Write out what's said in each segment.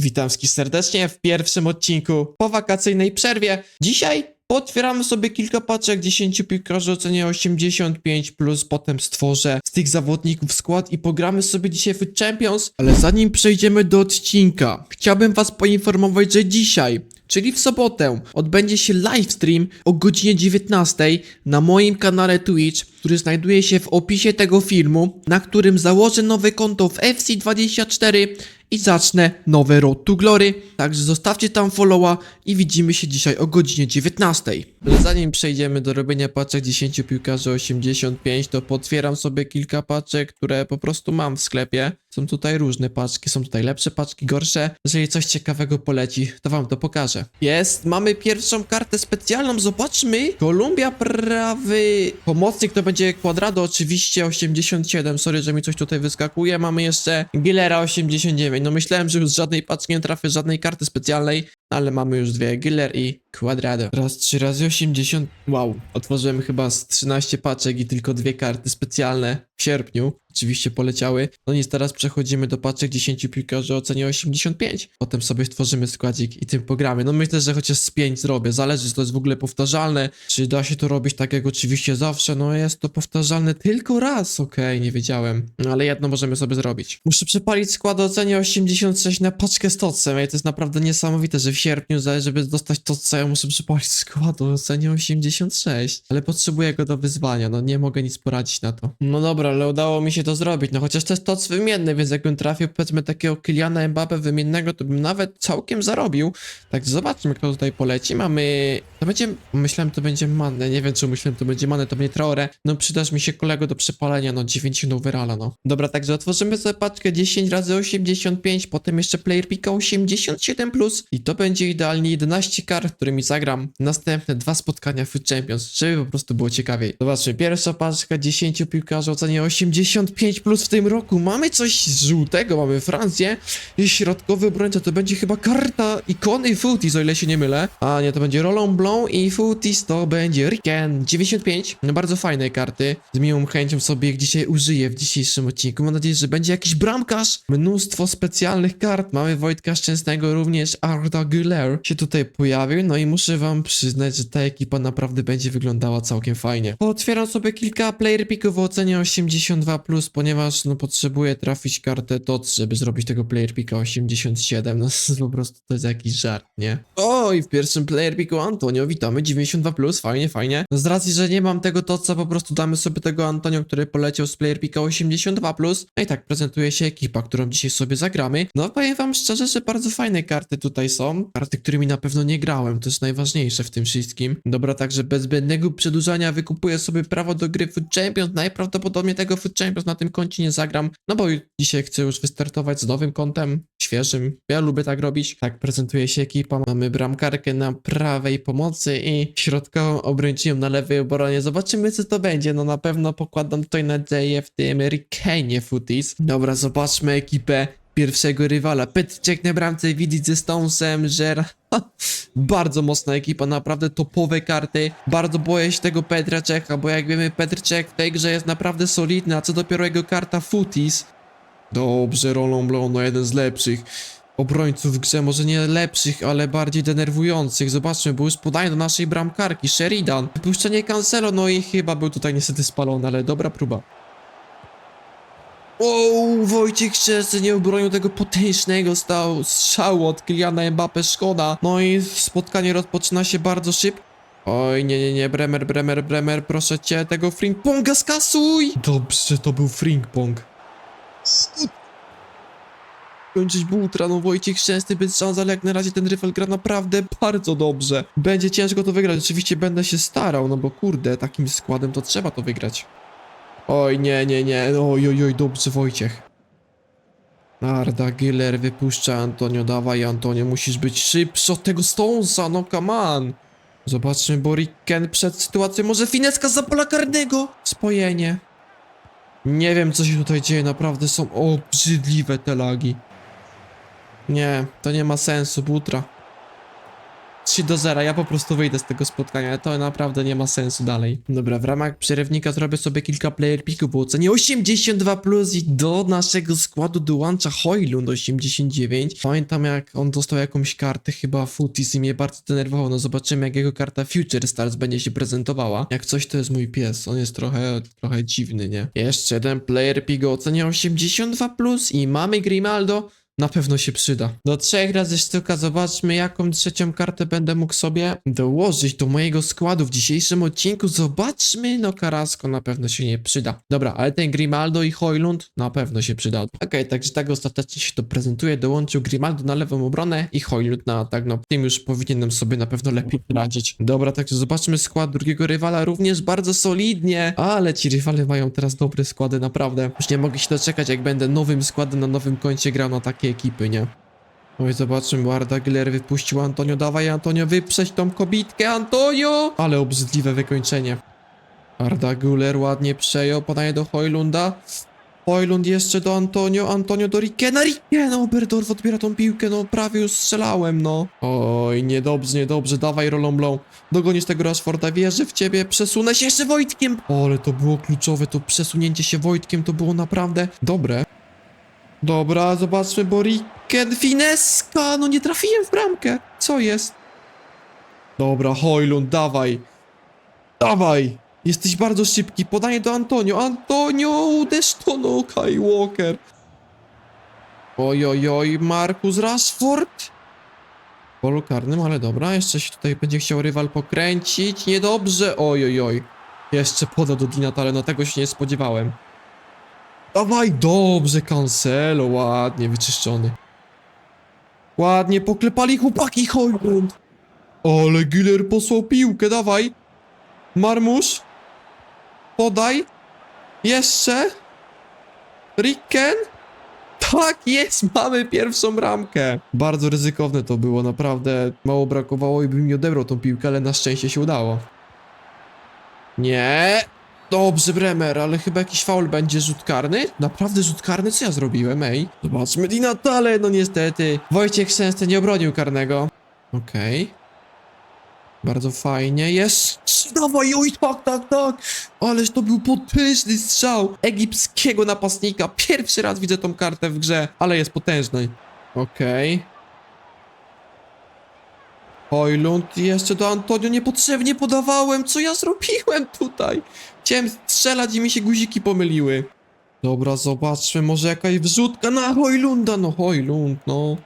Witam wszystkich serdecznie w pierwszym odcinku po wakacyjnej przerwie. Dzisiaj otwieramy sobie kilka paczek 10 piłkarzy o cenie 85 plus potem stworzę z tych zawodników skład i pogramy sobie dzisiaj w Champions. Ale zanim przejdziemy do odcinka, chciałbym was poinformować, że dzisiaj Czyli w sobotę odbędzie się livestream o godzinie 19 na moim kanale Twitch, który znajduje się w opisie tego filmu, na którym założę nowe konto w FC24 i zacznę nowe Road to Glory. Także zostawcie tam followa i widzimy się dzisiaj o godzinie 19. Ale zanim przejdziemy do robienia paczek 10 piłkarzy 85, to potwieram sobie kilka paczek, które po prostu mam w sklepie. Są tutaj różne paczki, są tutaj lepsze paczki, gorsze. Jeżeli coś ciekawego poleci, to wam to pokażę. Jest, mamy pierwszą kartę specjalną, zobaczmy. Kolumbia prawy pomocnik, to będzie Quadrado oczywiście 87, sorry, że mi coś tutaj wyskakuje. Mamy jeszcze Gillera 89, no myślałem, że już z żadnej paczki nie trafię, żadnej karty specjalnej, ale mamy już dwie, Giller i Quadrado. Raz 3 razy 80, wow. Otworzyłem chyba z 13 paczek i tylko dwie karty specjalne w sierpniu. Oczywiście poleciały. No nic, teraz przechodzimy do paczek 10 piłkarzy o cenie 85. Potem sobie stworzymy składzik i tym pogramy. No myślę, że chociaż z 5 zrobię. Zależy, czy to jest w ogóle powtarzalne. Czy da się to robić tak jak oczywiście zawsze. No jest to powtarzalne tylko raz. Okej, nie wiedziałem. No ale jedno możemy sobie zrobić. Muszę przepalić skład o cenie 86 na paczkę z Totsem. Ej, to jest naprawdę niesamowite, że w sierpniu, żeby dostać Totsa, ja muszę przepalić skład o cenie 86. Ale potrzebuję go do wyzwania. No nie mogę nic poradzić na to. No dobra, ale udało mi się to zrobić. No chociaż to jest Tots wymienny, więc jakbym trafił powiedzmy takiego Kyliana Mbappe wymiennego, to bym nawet całkiem zarobił. Tak zobaczmy, kto tutaj poleci. Mamy... To będzie... Myślałem, to będzie Manne. Nie wiem, czy myślałem, to będzie Manne, to będzie Traore. No przydasz mi się kolego do przepalenia, no 90 overalla, no. Dobra, także otworzymy sobie paczkę 10 razy 85, potem jeszcze player pika 87+, plus i to będzie idealnie 11 kart, którymi zagram następne dwa spotkania w Champions, żeby po prostu było ciekawiej. Zobaczmy, pierwsza paczka 10 piłkarzy o cenie 85 plus w tym roku. Mamy coś żółtego, mamy Francję i środkowy obrońca, to będzie chyba karta ikony Footies, o ile się nie mylę. A nie, to będzie Roland Blanc i Footies to będzie Riken 95. No bardzo fajne karty. Z miłą chęcią sobie ich dzisiaj użyję w dzisiejszym odcinku. Mam nadzieję, że będzie jakiś bramkarz. Mnóstwo specjalnych kart. Mamy Wojtka Szczęsnego, również Arda Güler się tutaj pojawił. No i muszę wam przyznać, że ta ekipa naprawdę będzie wyglądała całkiem fajnie. Otwieram sobie kilka player picków o ocenie 82+, ponieważ no potrzebuję trafić kartę TOC, żeby zrobić tego player picka 87. No po prostu to jest jakiś żart, nie? Oj, w pierwszym player picku Antonio, witamy, 92+, fajnie, fajnie. No z racji, że nie mam tego TOCa, po prostu damy sobie tego Antonio, który poleciał z player picka 82+. No i tak prezentuje się ekipa, którą dzisiaj sobie zagramy. No powiem wam szczerze, że bardzo fajne karty tutaj są. Karty, którymi na pewno nie grałem, to jest najważniejsze w tym wszystkim. Dobra, także bez zbędnego przedłużania wykupuję sobie prawo do gry Food Champions. Najprawdopodobniej tego Food Champions na tym koncie nie zagram, no bo dzisiaj chcę już wystartować z nowym kontem, świeżym. Ja lubię tak robić. Tak prezentuje się ekipa. Mamy bramkarkę na prawej pomocy i środkową obrończynią na lewej obronie. Zobaczymy co to będzie. No na pewno pokładam tutaj nadzieję w tym Rikenie Footies. Dobra, zobaczmy ekipę pierwszego rywala. Petrczek na bramce, widzieć ze Stonesem. Ha, Bardzo mocna ekipa, naprawdę topowe karty. Bardzo boję się tego Petra Czecha, bo jak wiemy, Petr Czech w tej grze jest naprawdę solidny, a co dopiero jego karta Footies. Dobrze, Rolą Blon, no jeden z lepszych obrońców w grze, może nie lepszych, ale bardziej denerwujących. Zobaczmy, bo już do naszej bramkarki, Sheridan. Wypuszczenie Cancelo, no i chyba był tutaj niestety spalony, ale dobra próba. O, Wojciech Szczęsny nie obronił tego potężnego stał strzału od Kyliana Mbappe, szkoda. No i spotkanie rozpoczyna się bardzo szybko. Oj, nie, nie, nie, Bremer, Bremer, Bremer, proszę cię, tego Frimpong skasuj! Dobrze, to był Frimpong. Kończyć butra, no Wojciech Szczęsny bez szans, ale jak na razie ten rywal gra naprawdę bardzo dobrze. Będzie ciężko to wygrać, oczywiście będę się starał, no bo kurde, takim składem to trzeba to wygrać. Oj, nie, nie, nie, oj, oj, oj, dobrze Wojciech. Arda Giller wypuszcza Antonio, dawaj Antonio, musisz być szybszy od tego Stonesa, no come on. Zobaczmy, Boriken przed sytuacją, może fineska za pola karnego? Spojenie. Nie wiem, co się tutaj dzieje, naprawdę są obrzydliwe te lagi. Nie, to nie ma sensu, butra. 3 do 0, ja po prostu wyjdę z tego spotkania, to naprawdę nie ma sensu dalej. Dobra, w ramach przerywnika zrobię sobie kilka player picków, bo ocenię 82 plus i do naszego składu dołącza Hoylund 89. Pamiętam jak on dostał jakąś kartę, chyba Footies i mnie bardzo denerwował, no zobaczymy jak jego karta Future Stars będzie się prezentowała. Jak coś to jest mój pies, on jest trochę, trochę dziwny, nie? Jeszcze jeden player pick o ocenie 82 plus i mamy Grimaldo. Na pewno się przyda. Do trzech razy sztuka zobaczmy, jaką trzecią kartę będę mógł sobie dołożyć do mojego składu w dzisiejszym odcinku. Zobaczmy, no Karasko na pewno się nie przyda. Dobra, ale ten Grimaldo i Hojlund na pewno się przyda. Okej, także tak ostatecznie się to prezentuje. Dołączył Grimaldo na lewą obronę i Hojlund na tak, no tym już powinienem sobie na pewno lepiej radzić. Dobra, także zobaczmy skład drugiego rywala, również bardzo solidnie, ale ci rywale mają teraz dobre składy, naprawdę. Już nie mogę się doczekać, jak będę nowym składem na nowym koncie grał na takie ekipy, nie? Oj, zobaczmy, bo Arda Güler wypuścił Antonio, dawaj Antonio, wyprzeć tą kobitkę, Antonio! Ale obrzydliwe wykończenie. Arda Güler ładnie przejął, podaje do Hojlunda. Hojlund jeszcze do Antonio, Antonio do Rikena, Riken, Oberdorf odbiera tą piłkę, no prawie już strzelałem, no. Oj, niedobrze, niedobrze, dawaj rolą blą. Dogonisz tego Rashforda, wierzę w ciebie, przesunę się jeszcze Wojtkiem. O, ale to było kluczowe, to przesunięcie się Wojtkiem to było naprawdę dobre. Dobra, zobaczmy, bo Riken, fineska, no nie trafiłem w bramkę. Co jest? Dobra, Hojlund, dawaj. Dawaj. Jesteś bardzo szybki. Podanie do Antonio. Antonio, uderz to no, Kai Walker. Oj, oj, oj, Markus Rashford. W polu karnym, ale dobra, jeszcze się tutaj będzie chciał rywal pokręcić. Niedobrze, oj, oj, oj. Jeszcze poda do Dinata, ale no tego się nie spodziewałem. Dawaj, dobrze, Cancelo, ładnie wyczyszczony. Ładnie poklepali chłopaki, Hojlund. Ale Giller posłał piłkę, dawaj. Marmusz. Podaj. Jeszcze. Ricken. Tak jest, mamy pierwszą bramkę. Bardzo ryzykowne to było, naprawdę. Mało brakowało i bym mi odebrał tą piłkę, ale na szczęście się udało. Nie. Dobrze, Bremer, ale chyba jakiś faul będzie rzut karny? Naprawdę rzut karny? Co ja zrobiłem, ej? Zobaczmy, Di Natale, no niestety. Wojciech Szczęsny nie obronił karnego. Okej. Bardzo fajnie, jest. Dawaj, oj, tak, tak, tak. Ależ to był potężny strzał egipskiego napastnika. Pierwszy raz widzę tą kartę w grze, ale jest potężny. Okej. Hojlund jeszcze do Antonio niepotrzebnie podawałem. Co ja zrobiłem tutaj? Chciałem strzelać i mi się guziki pomyliły. Dobra, zobaczmy, może jakaś wrzutka na Hojlunda. No Hojlund, no.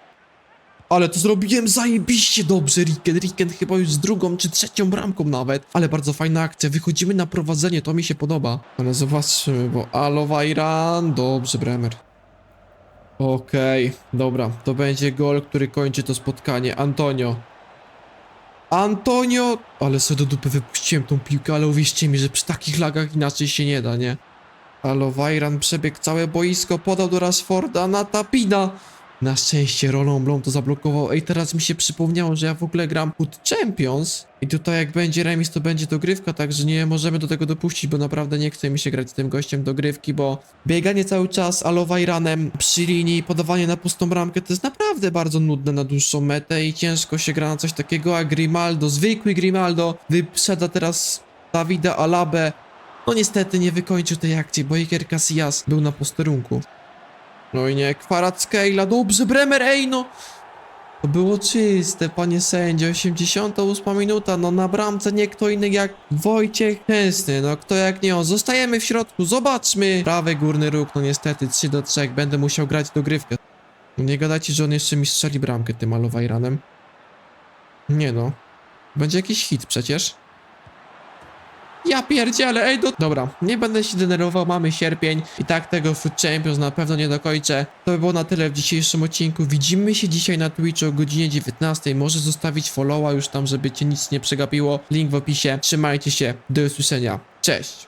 Ale to zrobiłem zajebiście dobrze, Riken. Riken chyba już z drugą czy trzecią bramką nawet. Ale bardzo fajna akcja. Wychodzimy na prowadzenie, to mi się podoba. Ale zobaczmy, bo Alowajran. Dobrze, Bremer. Okej, dobra. To będzie gol, który kończy to spotkanie. Antonio. Antonio! Ale sobie do dupy wypuściłem tą piłkę, ale uwierzcie mi, że przy takich lagach inaczej się nie da, nie? Alowajran przebiegł całe boisko, podał do Rashforda na Tapina. Na szczęście rolą Blom to zablokował. Ej, teraz mi się przypomniało, że ja w ogóle gram Foot Champions. I tutaj jak będzie remis, to będzie dogrywka, także nie możemy do tego dopuścić, bo naprawdę nie chce mi się grać z tym gościem dogrywki, bo bieganie cały czas alowajranem przy linii, podawanie na pustą bramkę to jest naprawdę bardzo nudne na dłuższą metę i ciężko się gra na coś takiego, a Grimaldo, zwykły Grimaldo, wyprzedza teraz Davida Alabę. No niestety nie wykończył tej akcji, bo Iker Casillas był na posterunku. No i nie, kwarat Scala, dobrze, Bremer, ej no! To było czyste, panie sędzio, 88 minuta, no na bramce nie kto inny jak Wojciech Chęsny, no kto jak nie on. Zostajemy w środku, zobaczmy! Prawy górny róg, no niestety 3 do 3, będę musiał grać dogrywkę. Nie gadajcie, że on jeszcze mi strzeli bramkę tym Alowajranem. Nie no. Będzie jakiś hit przecież. Ja pierdzielę, ej, do... Dobra, nie będę się denerwował, mamy sierpień i tak tego Food Champions na pewno nie dokończę. To by było na tyle w dzisiejszym odcinku. Widzimy się dzisiaj na Twitchu o godzinie 19. Może zostawić followa już tam, żeby cię nic nie przegapiło. Link w opisie. Trzymajcie się, do usłyszenia. Cześć!